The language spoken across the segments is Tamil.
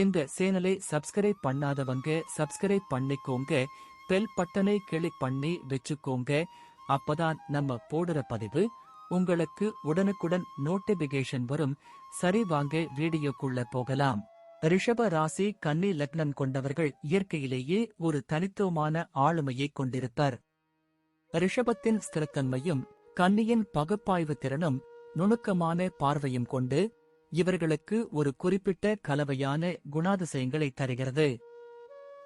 இந்த சேனலை சப்ஸ்கிரைப் பண்ணாதவங்க சப்ஸ்கிரைப் பண்ணிக்கோங்க. பெல் பட்டனை கிளிக் பண்ணி வச்சுக்கோங்க. அப்பதான் நம்ம போடுற பதிவு உங்களுக்கு உடனுக்குடன் நோட்டிபிகேஷன் வரும். சரி வாங்க வீடியோக்குள்ள போகலாம். ரிஷப ராசி கன்னி லக்னம் கொண்டவர்கள் இயற்கையிலேயே ஒரு தனித்துவமான ஆளுமையை கொண்டிருப்பர். ரிஷபத்தின் ஸ்திரத்தன்மையும் கன்னியின் பகுப்பாய்வு திறனும் நுணுக்கமான பார்வையும் கொண்டு இவர்களுக்கு ஒரு குறிப்பிட்ட கலவையான குணாதிசயங்களை தருகிறது.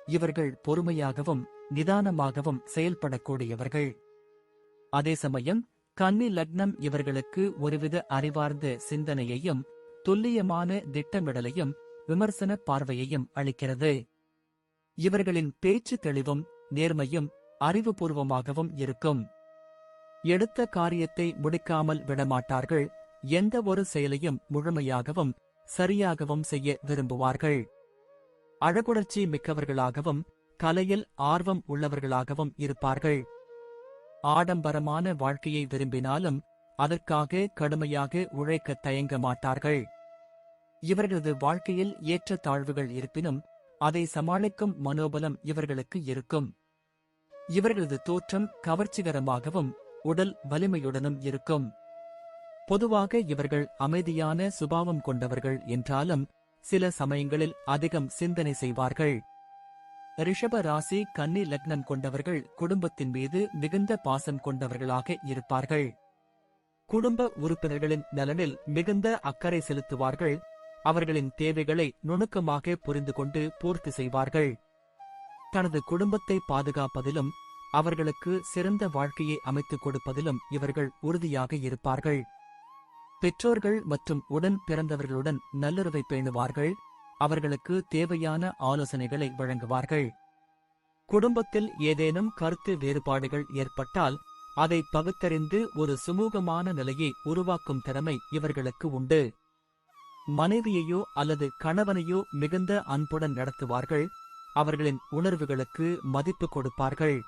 இவர்கள் பொறுமையாகவும் நிதானமாகவும் செயல்படக்கூடியவர்கள். அதே சமயம் கன்னி லக்னம் இவர்களுக்கு ஒருவித அறிவார்ந்த சிந்தனையையும் துல்லியமான திட்டமிடலையும் விமர்சன பார்வையையும் அளிக்கிறது. இவர்களின் பேச்சு தெளிவும் நேர்மையும் அறிவுபூர்வமாகவும் இருக்கும். எடுத்த காரியத்தை முடிக்காமல் விடமாட்டார்கள் எந்த ஒரு செயலையும் முழுமையாகவும் சரியாகவும் செய்ய விரும்புவார்கள். அழகுணர்ச்சி மிக்கவர்களாகவும் கலையில் ஆர்வம் உள்ளவர்களாகவும் இருப்பார்கள். ஆடம்பரமான வாழ்க்கையை விரும்பினாலும் அதற்காக கடுமையாக உழைக்க தயங்க மாட்டார்கள். இவர்களது வாழ்க்கையில் ஏற்ற தாழ்வுகள் இருப்பினும் அதை சமாளிக்கும் மனோபலம் இவர்களுக்கு இருக்கும். இவர்களது தோற்றம் கவர்ச்சிகரமாகவும் உடல் வலிமையுடனும் இருக்கும். பொதுவாக இவர்கள் அமைதியான சுபாவம் கொண்டவர்கள் என்றாலும் சில சமயங்களில் அதிகம் சிந்தனை செய்வார்கள். ரிஷப ராசி கன்னி லக்னம் கொண்டவர்கள் குடும்பத்தின் மீது மிகுந்த பாசம் கொண்டவர்களாக இருப்பார்கள். குடும்ப உறுப்பினர்களின் நலனில் மிகுந்த அக்கறை செலுத்துவார்கள். அவர்களின் தேவைகளை நுணுக்கமாக புரிந்து கொண்டு பூர்த்தி செய்வார்கள். தனது குடும்பத்தை பாதுகாப்பதிலும் அவர்களுக்கு சிறந்த வாழ்க்கையை அமைத்துக் கொடுப்பதிலும் இவர்கள் உறுதியாக இருப்பார்கள். பெற்றோர்கள் மற்றும் உடன் பிறந்தவர்களுடன் நல்லுறவை பேணுவார்கள் அவர்களுக்கு தேவையான ஆலோசனைகளை வழங்குவார்கள். குடும்பத்தில் ஏதேனும் கருத்து வேறுபாடுகள் ஏற்பட்டால் அதை பகுத்தறிந்து ஒரு சுமூகமான நிலையை உருவாக்கும் திறமை இவர்களுக்கு உண்டு. மனைவியையோ அல்லது கணவனையோ மிகுந்த அன்புடன் நடத்துவார்கள் அவர்களின் உணர்வுகளுக்கு மதிப்பு கொடுப்பார்கள்.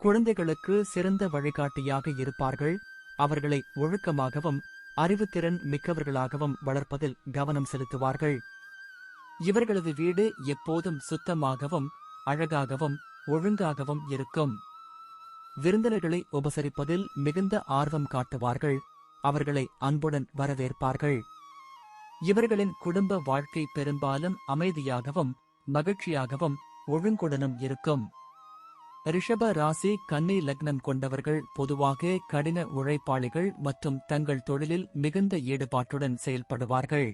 குழந்தைகளுக்கு சிறந்த வழிகாட்டியாக இருப்பார்கள் அவர்களை ஒழுக்கமாகவும் அறிவுத்திறன் மிக்கவர்களாகவும் வளர்ப்பதில் கவனம் செலுத்துவார்கள். இவர்களது வீடு எப்போதும் சுத்தமாகவும் அழகாகவும் ஒழுங்காகவும் இருக்கும். விருந்தினர்களை உபசரிப்பதில் மிகுந்த ஆர்வம் காட்டுவார்கள். அவர்களை அன்புடன் வரவேற்பார்கள். இவர்களின் குடும்ப வாழ்க்கை பெரும்பாலும் அமைதியாகவும் மகிழ்ச்சியாகவும் ஒழுங்குடனும் இருக்கும். ரிஷப ராசி கன்னி லக்னம் கொண்டவர்கள் பொதுவாக கடின உழைப்பாளிகள் மற்றும் தங்கள் தொழிலில் மிகுந்த ஈடுபாட்டுடன் செயல்படுவார்கள்.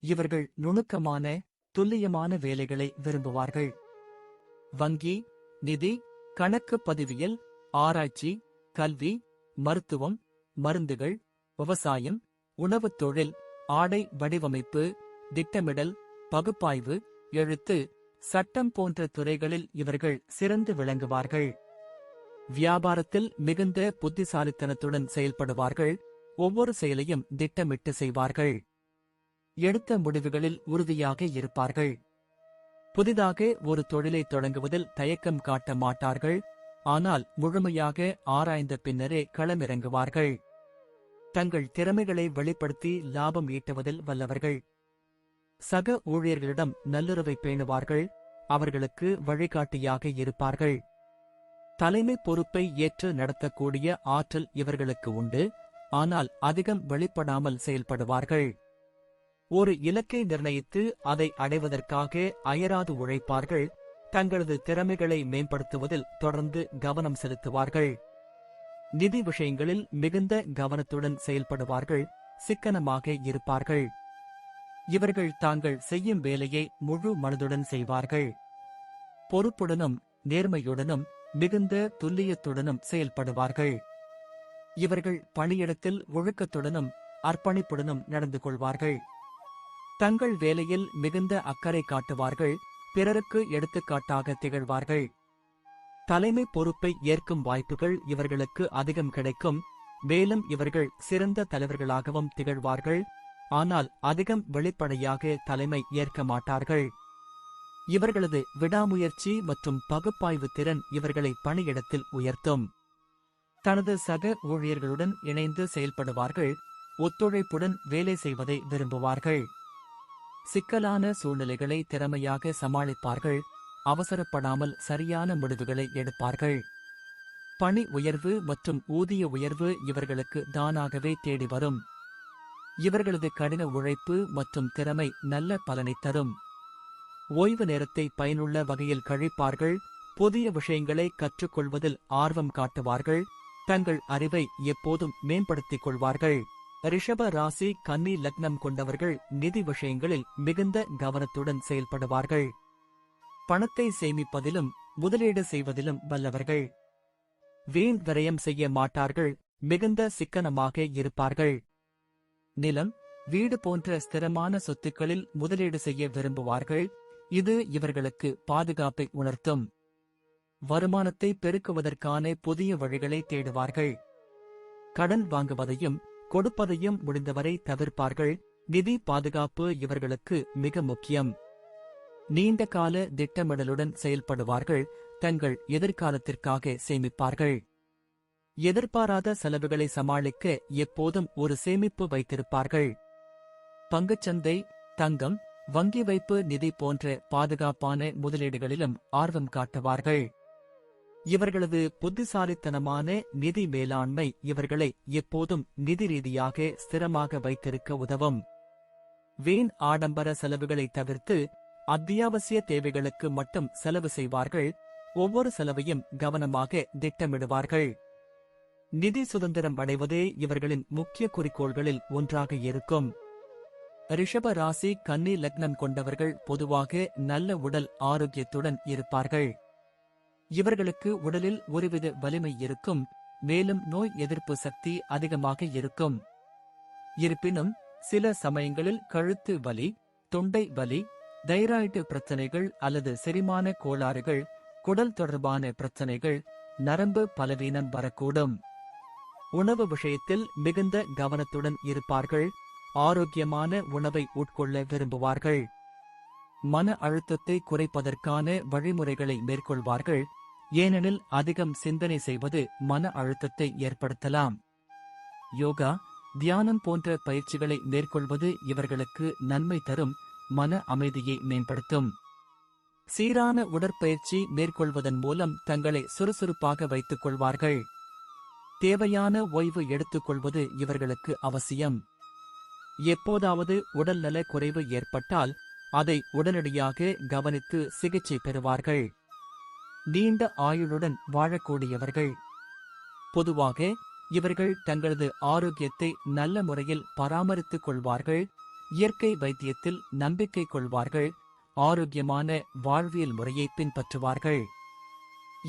இவர்கள் நுணுக்கமான துல்லியமான வேலைகளை விரும்புவார்கள். வங்கி நிதி கணக்கு பதிவியல் ஆராய்ச்சி கல்வி மருத்துவம் மருந்துகள் விவசாயம் உணவுத் தொழில் ஆடை வடிவமைப்பு திட்டமிடல் பகுப்பாய்வு எழுத்து சட்டம் போன்ற துறைகளில் இவர்கள் சிறந்து விளங்குவார்கள். வியாபாரத்தில் மிகுந்த புத்திசாலித்தனத்துடன் செயல்படுவார்கள். ஒவ்வொரு செயலையும் திட்டமிட்டு செய்வார்கள். எடுத்த முடிவுகளில் உறுதியாக இருப்பார்கள். புதிதாக ஒரு தொழிலை தொடங்குவதில் தயக்கம் காட்ட மாட்டார்கள். ஆனால் முழுமையாக ஆராய்ந்த பின்னரே களமிறங்குவார்கள். தங்கள் திறமைகளை வெளிப்படுத்தி லாபம் ஈட்டுவதில் வல்லவர்கள். சக ஊழியர்களிடம் நல்லுறவை பேணுவார்கள் அவர்களுக்கு வழிகாட்டியாக இருப்பார்கள். தலைமை பொறுப்பை ஏற்று நடத்தக்கூடிய ஆற்றல் இவர்களுக்கு உண்டு ஆனால் அதிகம் வெளிப்படாமல் செயல்படுவார்கள். ஒரு இலக்கை நிர்ணயித்து அதை அடைவதற்காக அயராது உழைப்பார்கள் தங்களது திறமைகளை மேம்படுத்துவதில் தொடர்ந்து கவனம் செலுத்துவார்கள். நிதி விஷயங்களில் மிகுந்த கவனத்துடன் செயல்படுவார்கள் சிக்கனமாக இருப்பார்கள். இவர்கள் தாங்கள் செய்யும் வேலையை முழு மனதுடன் செய்வார்கள். பொறுப்புடனும் நேர்மையுடனும் மிகுந்த துல்லியத்துடனும் செயல்படுவார்கள். இவர்கள் பணியிடத்தில் ஒழுக்கத்துடனும் அர்ப்பணிப்புடனும் நடந்து கொள்வார்கள். தங்கள் வேலையில் மிகுந்த அக்கறை காட்டுவார்கள் பிறருக்கு எடுத்துக்காட்டாக திகழ்வார்கள். தலைமை பொறுப்பை ஏற்கும் வாய்ப்புகள் இவர்களுக்கு அதிகம் கிடைக்கும் மேலும் இவர்கள் சிறந்த தலைவர்களாகவும் திகழ்வார்கள். ஆனால் அதிகம் வெளிப்படையாக தலைமை ஏற்க மாட்டார்கள். இவர்களது விடாமுயற்சி மற்றும் பகுப்பாய்வு திறன் இவர்களை பணியிடத்தில் உயர்த்தும். தனது சக ஊழியர்களுடன் இணைந்து செயல்படுவார்கள் ஒத்துழைப்புடன் வேலை செய்வதை விரும்புவார்கள். சிக்கலான சூழ்நிலைகளை திறமையாக சமாளிப்பார்கள் அவசரப்படாமல் சரியான முடிவுகளை எடுப்பார்கள். பணி உயர்வு மற்றும் ஊதிய உயர்வு இவர்களுக்கு தானாகவே தேடி வரும். இவர்களது கடின உழைப்பு மற்றும் திறமை நல்ல பலனை தரும். ஓய்வு நேரத்தை பயனுள்ள வகையில் கழிப்பார்கள் புதிய விஷயங்களை கற்றுக்கொள்வதில் ஆர்வம் காட்டுவார்கள் தங்கள் அறிவை எப்போதும் மேம்படுத்திக் கொள்வார்கள். ரிஷப ராசி கன்னி லக்னம் கொண்டவர்கள் நிதி விஷயங்களில் மிகுந்த கவனத்துடன் செயல்படுவார்கள். பணத்தை சேமிப்பதிலும் முதலீடு செய்வதிலும் வல்லவர்கள். வீண் விரயம் செய்ய மாட்டார்கள் மிகுந்த சிக்கனமாக இருப்பார்கள். நிலம் வீடு போன்ற ஸ்திரமான சொத்துக்களில் முதலீடு செய்ய விரும்புவார்கள். இது இவர்களுக்கு பாதுகாப்பை உணர்த்தும். வருமானத்தை பெருக்குவதற்கான புதிய வழிகளை தேடுவார்கள். கடன் வாங்குவதையும் கொடுப்பதையும் முடிந்தவரை தவிர்ப்பார்கள். நிதி பாதுகாப்பு இவர்களுக்கு மிக முக்கியம். நீண்ட கால திட்டமிடலுடன் செயல்படுவார்கள். தங்கள் எதிர்காலத்திற்காக சேமிப்பார்கள். எதிர்பாராத செலவுகளை சமாளிக்க எப்போதும் ஒரு சேமிப்பு வைத்திருப்பார்கள். பங்குச்சந்தை தங்கம் வங்கி வைப்பு நிதி போன்ற பாதுகாப்பான முதலீடுகளிலும் ஆர்வம் காட்டுவார்கள். இவர்களது புத்திசாலித்தனமான நிதி மேலாண்மை இவர்களை எப்போதும் நிதி ரீதியாக ஸ்திரமாக வைத்திருக்க உதவும். வீண் ஆடம்பர செலவுகளை தவிர்த்து அத்தியாவசிய தேவைகளுக்கு மட்டும் செலவு செய்வார்கள். ஒவ்வொரு செலவையும் கவனமாக திட்டமிடுவார்கள். நிதி சுதந்திரம் அடைவதே இவர்களின் முக்கிய குறிக்கோள்களில் ஒன்றாக இருக்கும். ரிஷப ராசி கன்னி லக்னம் கொண்டவர்கள் பொதுவாக நல்ல உடல் ஆரோக்கியத்துடன் இருப்பார்கள். இவர்களுக்கு உடலில் ஒருவித வலிமை இருக்கும் மேலும் நோய் எதிர்ப்பு சக்தி அதிகமாக இருக்கும். இருப்பினும் சில சமயங்களில் கழுத்து வலி தொண்டை வலி தைராய்டு பிரச்சனைகள் அல்லது செரிமான கோளாறுகள் குடல் தொடர்பான பிரச்சனைகள் நரம்பு பலவீனம் வரக்கூடும். உணவு விஷயத்தில் மிகுந்த கவனத்துடன் இருப்பார்கள். ஆரோக்கியமான உணவை உட்கொள்ள விரும்புவார்கள். மன அழுத்தத்தை குறைப்பதற்கான வழிமுறைகளை மேற்கொள்வார்கள். ஏனெனில் அதிகம் சிந்தனை செய்வது மன அழுத்தத்தை ஏற்படுத்தலாம். யோகா தியானம் போன்ற பயிற்சிகளை மேற்கொள்வது இவர்களுக்கு நன்மை தரும் மன அமைதியை மேம்படுத்தும். சீரான உடற்பயிற்சி மேற்கொள்வதன் மூலம் தங்களை சுறுசுறுப்பாக வைத்துக் கொள்வார்கள். தேவையான ஓய்வு எடுத்துக்கொள்வது இவர்களுக்கு அவசியம். எப்போதாவது உடல்நல குறைவு ஏற்பட்டால் அதை உடனடியாக கவனித்து சிகிச்சை பெறுவார்கள். நீண்ட ஆயுளுடன் வாழக்கூடியவர்கள். பொதுவாக இவர்கள் தங்களது ஆரோக்கியத்தை நல்ல முறையில் பராமரித்துக் கொள்வார்கள் இயற்கை வைத்தியத்தில் நம்பிக்கை கொள்வார்கள் ஆரோக்கியமான வாழ்வியல் முறையை பின்பற்றுவார்கள்.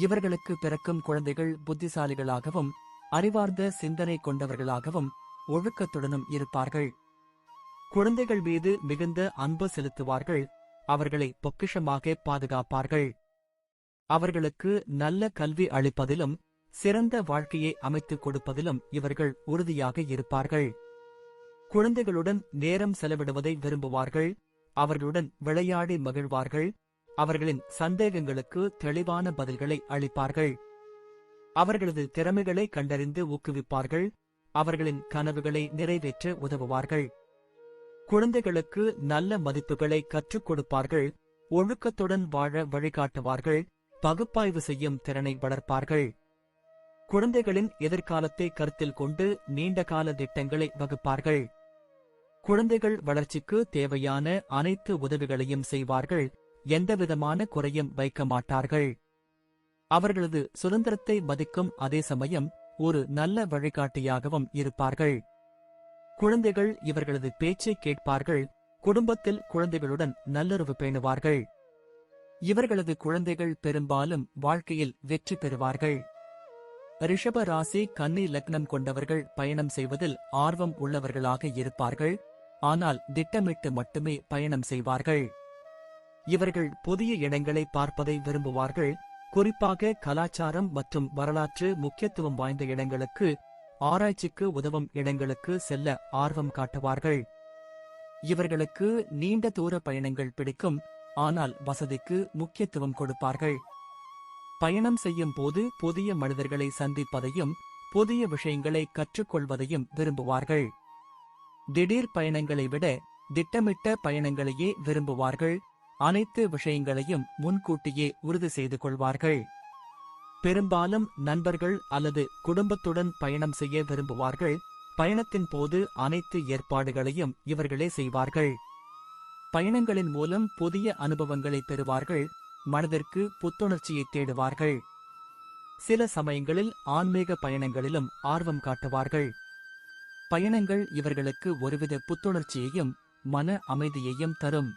இவர்களுக்கு பிறக்கும் குழந்தைகள் புத்திசாலிகளாகவும் அறிவார்ந்த சிந்தனை கொண்டவர்களாகவும் ஒழுக்கத்துடனும் இருப்பார்கள். குழந்தைகள் மீது மிகுந்த அன்பு செலுத்துவார்கள். அவர்களை பொக்கிஷமாக பாதுகாப்பார்கள். அவர்களுக்கு நல்ல கல்வி அளிப்பதிலும் சிறந்த வாழ்க்கையை அமைத்துக் கொடுப்பதிலும் இவர்கள் உறுதியாக இருப்பார்கள். குழந்தைகளுடன் நேரம் செலவிடுவதை விரும்புவார்கள். அவர்களுடன் விளையாடி மகிழ்வார்கள். அவர்களின் சந்தேகங்களுக்கு தெளிவான பதில்களை அளிப்பார்கள். அவர்களது திறமைகளை கண்டறிந்து ஊக்குவிப்பார்கள். அவர்களின் கனவுகளை நிறைவேற்ற உதவுவார்கள். குழந்தைகளுக்கு நல்ல மதிப்புகளை கற்றுக் கொடுப்பார்கள். ஒழுக்கத்துடன் வாழ வழிகாட்டுவார்கள். பகுப்பாய்வு செய்யும் திறனை வளர்ப்பார்கள். குழந்தைகளின் எதிர்காலத்தை கருத்தில் கொண்டு நீண்டகால திட்டங்களை வகுப்பார்கள். குழந்தைகள் வளர்ச்சிக்கு தேவையான அனைத்து உதவிகளையும் செய்வார்கள். எந்தவிதமான குறையும் வைக்க மாட்டார்கள். அவர்களது சுதந்திரத்தை மதிக்கும் அதே சமயம் ஒரு நல்ல வழிகாட்டியாகவும் இருப்பார்கள். குழந்தைகள் இவர்களது பேச்சை கேட்பார்கள் குடும்பத்தில் குழந்தைகளுடன் நல்லுறவு பேணுவார்கள். இவர்களது குழந்தைகள் பெரும்பாலும் வாழ்க்கையில் வெற்றி பெறுவார்கள். ரிஷப ராசி கன்னி லக்னம் கொண்டவர்கள் பயணம் செய்வதில் ஆர்வம் உள்ளவர்களாக இருப்பார்கள் ஆனால் திட்டமிட்டு மட்டுமே பயணம் செய்வார்கள். இவர்கள் புதிய இடங்களை பார்ப்பதை விரும்புவார்கள் குறிப்பாக கலாச்சாரம் மற்றும் வரலாற்று முக்கியத்துவம் வாய்ந்த இடங்களுக்கு ஆராய்ச்சிக்கு உதவும் இடங்களுக்கு செல்ல ஆர்வம் காட்டுவார்கள். இவர்களுக்கு நீண்ட தூர பயணங்கள் பிடிக்கும் ஆனால் வசதிக்கு முக்கியத்துவம் கொடுப்பார்கள். பயணம் செய்யும் போது புதிய மனிதர்களை சந்திப்பதையும் புதிய விஷயங்களை கற்றுக்கொள்வதையும் விரும்புவார்கள். திடீர் பயணங்களை விட திட்டமிட்ட பயணங்களையே விரும்புவார்கள். அனைத்து விஷயங்களையும் முன்கூட்டியே உறுதி செய்து கொள்வார்கள். பெரும்பாலும் நண்பர்கள் அல்லது குடும்பத்துடன் பயணம் செய்ய விரும்புவார்கள். பயணத்தின் போது அனைத்து ஏற்பாடுகளையும் இவர்களே செய்வார்கள். பயணங்களின் மூலம் புதிய அனுபவங்களை பெறுவார்கள். மனதிற்கு புத்துணர்ச்சியை தேடுவார்கள். சில சமயங்களில் ஆன்மீக பயணங்களிலும் ஆர்வம் காட்டுவார்கள். பயணங்கள் இவர்களுக்கு ஒருவித புத்துணர்ச்சியையும் மன அமைதியையும் தரும்.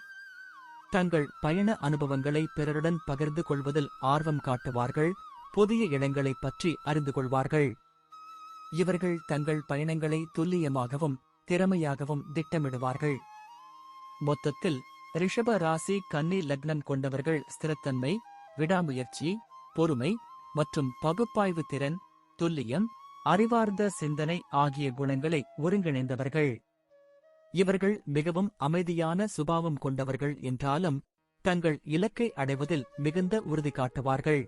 தங்கள் பயண அனுபவங்களை பிறருடன் பகிர்ந்து கொள்வதில் ஆர்வம் காட்டுவார்கள் புதிய இடங்களைப் பற்றி அறிந்து கொள்வார்கள். இவர்கள் தங்கள் பயணங்களை துல்லியமாகவும் திறமையாகவும் திட்டமிடுவார்கள். மொத்தத்தில் ரிஷப ராசி கன்னி லக்னம் கொண்டவர்கள் ஸ்திரத்தன்மை விடாமுயற்சி பொறுமை மற்றும் பகுப்பாய்வு திறன் துல்லியம் அறிவார்ந்த சிந்தனை ஆகிய குணங்களை ஒருங்கிணைந்தவர்கள். இவர்கள் மிகவும் அமைதியான சுபாவம் கொண்டவர்கள் என்றாலும் தங்கள் இலக்கை அடைவதில் மிகுந்த உறுதி காட்டுவார்கள்.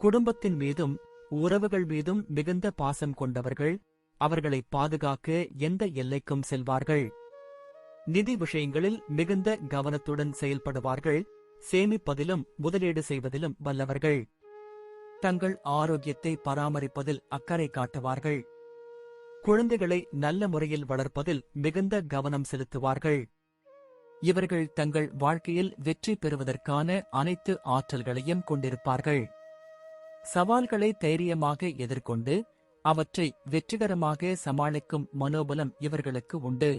குடும்பத்தின் மீதும் உறவுகள் மீதும் மிகுந்த பாசம் கொண்டவர்கள் அவர்களை பாதுகாக்க எந்த எல்லைக்கும் செல்வார்கள். நிதி விஷயங்களில் மிகுந்த கவனத்துடன் செயல்படுவார்கள் சேமிப்பதிலும் முதலீடு செய்வதிலும் வல்லவர்கள். தங்கள் ஆரோக்கியத்தை பராமரிப்பதில் அக்கறை காட்டுவார்கள். குழந்தைகளை நல்ல முறையில் வளர்ப்பதில் மிகுந்த கவனம் செலுத்துவார்கள். இவர்கள் தங்கள் வாழ்க்கையில் வெற்றி பெறுவதற்கான அனைத்து ஆற்றல்களையும் கொண்டிருப்பார்கள். சவால்களை தைரியமாக எதிர்கொண்டு அவற்றை வெற்றிகரமாக சமாளிக்கும் மனோபலம் இவர்களுக்கு உண்டு.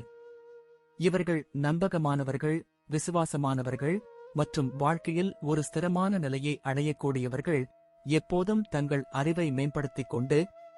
இவர்கள் நம்பகமானவர்கள் விசுவாசமானவர்கள் மற்றும் வாழ்க்கையில் ஒரு ஸ்திரமான நிலையை அடையக்கூடியவர்கள் எப்போதும் தங்கள் அறிவை மேம்படுத்திக் கொண்டு